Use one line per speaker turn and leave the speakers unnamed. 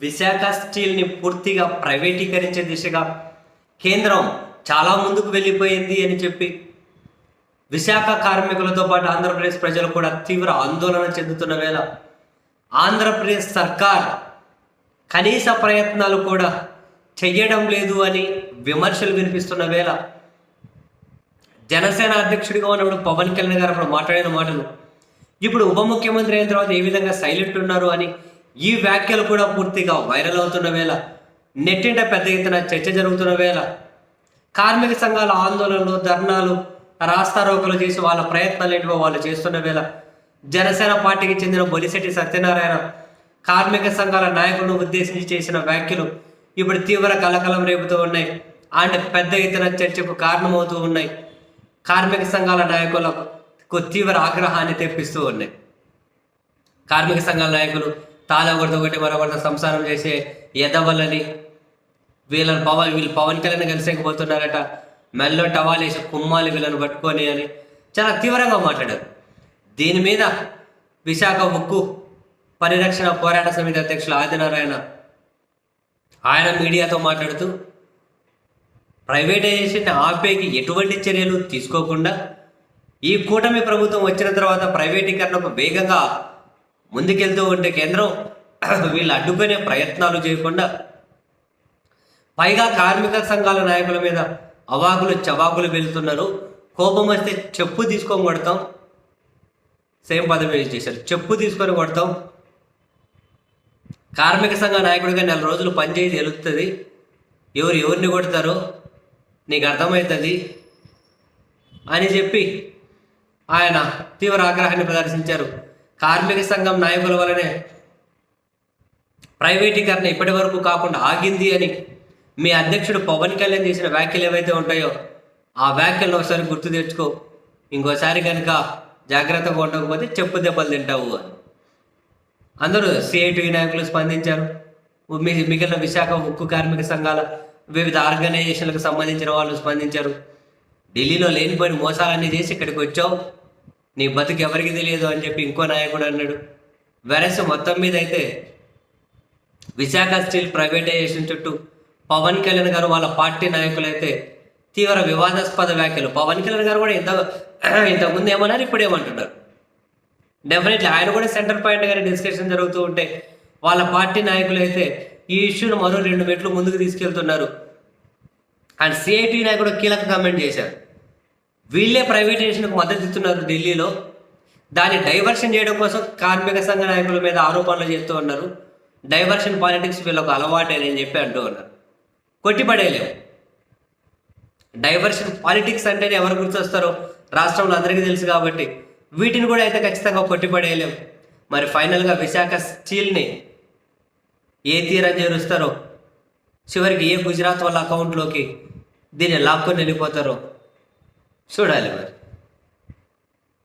విశాఖ స్టీల్ని పూర్తిగా ప్రైవేటీకరించే దిశగా కేంద్రం చాలా ముందుకు వెళ్ళిపోయింది అని చెప్పి విశాఖ కార్మికులతో పాటు ఆంధ్రప్రదేశ్ ప్రజలు కూడా తీవ్ర ఆందోళన చెందుతున్న వేళ ఆంధ్రప్రదేశ్ సర్కార్ కనీస ప్రయత్నాలు కూడా చెయ్యడం లేదు అని విమర్శలు వినిపిస్తున్న వేళ జనసేన అధ్యక్షుడిగా ఉన్నప్పుడు పవన్ కళ్యాణ్ గారు అప్పుడు మాట్లాడిన మాటలు ఇప్పుడు ఉప ముఖ్యమంత్రి అయిన తర్వాత ఏ విధంగా సైలెంట్ ఉన్నారు అని ఈ వ్యాఖ్యలు కూడా పూర్తిగా వైరల్ అవుతున్న వేళ నెట్టింట పెద్ద ఎత్తున చర్చ జరుగుతున్న వేళ కార్మిక సంఘాల ఆందోళనలు ధర్నాలు రాస్తారోకలు చేసి వాళ్ళ ప్రయత్నాలు ఏంటివో వాళ్ళు చేస్తున్న వేళ జనసేన పార్టీకి చెందిన బొలిశెట్టి సత్యనారాయణ కార్మిక సంఘాల నాయకులను ఉద్దేశించి చేసిన వ్యాఖ్యలు ఇప్పుడు తీవ్ర కలకలం రేపుతూ ఉన్నాయి. అంటే పెద్ద ఎత్తున చర్చకు కారణమవుతూ ఉన్నాయి. కార్మిక సంఘాల నాయకులకు తీవ్ర ఆగ్రహాన్ని తెప్పిస్తూ ఉన్నాయి. కార్మిక సంఘాల నాయకులు తాళగొడత ఒకటి మరొకరితో సంసారం చేసే ఎదవలని వీళ్ళని పవన్ వీళ్ళు పవన్ కళ్యాణ్ కలిసేకపోతున్నారట మెల్లో టవాలేసి కుమ్మాలి వీళ్ళని పట్టుకొని అని చాలా తీవ్రంగా మాట్లాడారు. దీని మీద విశాఖ ఉక్కు పరిరక్షణ పోరాట సమితి అధ్యక్షులు ఆదినారాయణ ఆయన మీడియాతో మాట్లాడుతూ ప్రైవేటైజేషన్ ఆపేకి ఎటువంటి చర్యలు తీసుకోకుండా ఈ కూటమి ప్రభుత్వం వచ్చిన తర్వాత ప్రైవేటీకరణకు వేగంగా ముందుకెళ్తూ ఉంటే కేంద్రం వీళ్ళు అడ్డుకునే ప్రయత్నాలు చేయకుండా పైగా కార్మిక సంఘాల నాయకుల మీద అవాకులు చవాకులు వెళ్తున్నారు. కోపం వస్తే చెప్పు తీసుకొని కొడతాం. సేమ్ పదం యూజ్ చేశారు. చెప్పు తీసుకొని కొడతాం. కార్మిక సంఘ నాయకుడిగా నెల రోజులు పనిచేసి తెలుస్తుంది ఎవరు ఎవరిని కొడతారో నీకు అర్థమవుతుంది అని చెప్పి ఆయన తీవ్ర ఆగ్రహాన్ని ప్రదర్శించారు. కార్మిక సంఘం నాయకుల వలనే ప్రైవేటీకరణ ఇప్పటి వరకు కాకుండా ఆగింది అని మీ అధ్యక్షుడు పవన్ కళ్యాణ్ చేసిన వ్యాఖ్యలు ఏవైతే ఉంటాయో ఆ వ్యాఖ్యలను ఒకసారి గుర్తు తెచ్చుకో. ఇంకోసారి కనుక జాగ్రత్తగా ఉండకపోతే చెప్పు దెబ్బలు తింటావు అని. అందరూ సిఐటి నాయకులు స్పందించారు. మీ మిగిలిన విశాఖ ఉక్కు కార్మిక సంఘాల వివిధ ఆర్గనైజేషన్లకు సంబంధించిన వాళ్ళు స్పందించారు. ఢిల్లీలో లేనిపోయిన మోసాలన్నీ చేసి ఇక్కడికి వచ్చావు. నీ బతుకు ఎవరికి తెలియదు అని చెప్పి ఇంకో నాయకుడు అన్నాడు. వెరస్ మొత్తం మీద అయితే విశాఖ స్టీల్ ప్రైవేటైజేషన్ చుట్టూ పవన్ కళ్యాణ్ గారు వాళ్ళ పార్టీ నాయకులైతే తీవ్ర వివాదాస్పద వ్యాఖ్యలు. పవన్ కళ్యాణ్ గారు కూడా ఇంత ఇంతకుముందు ఏమన్నారు? ఇప్పుడు ఏమంటున్నారు? డెఫినెట్లీ ఆయన కూడా సెంటర్ పాయింట్ గానే డిస్కషన్ జరుగుతూ ఉంటే వాళ్ళ పార్టీ నాయకులు అయితే ఈ ఇష్యూను మరో రెండు మెట్లు ముందుకు తీసుకెళ్తున్నారు. అండ్ సిఐటి నాయకుడు కీలక కామెంట్ చేశారు. వీళ్ళే ప్రైవేటైజేషన్కు మద్దతు ఇస్తున్నారు ఢిల్లీలో. దాన్ని డైవర్షన్ చేయడం కోసం కార్మిక సంఘ నాయకుల మీద ఆరోపణలు చేస్తూ ఉన్నారు. డైవర్షన్ పాలిటిక్స్ వీళ్ళకు అలవాటేనని చెప్పి అంటూ ఉన్నారు. కొట్టిపడేయలేము డైవర్షన్ పాలిటిక్స్ అంటేనే ఎవరు గుర్తొస్తారో రాష్ట్రంలో అందరికీ తెలుసు కాబట్టి వీటిని కూడా అయితే ఖచ్చితంగా కొట్టిపడేయలేం మరి ఫైనల్గా విశాఖ స్టీల్ని ఏ తీరం చేరుస్తారో చివరికి ఏ గుజరాత్ వాళ్ళ అకౌంట్లోకి దీన్ని లాక్కొని వెళ్ళిపోతారో చూడాలి మరి.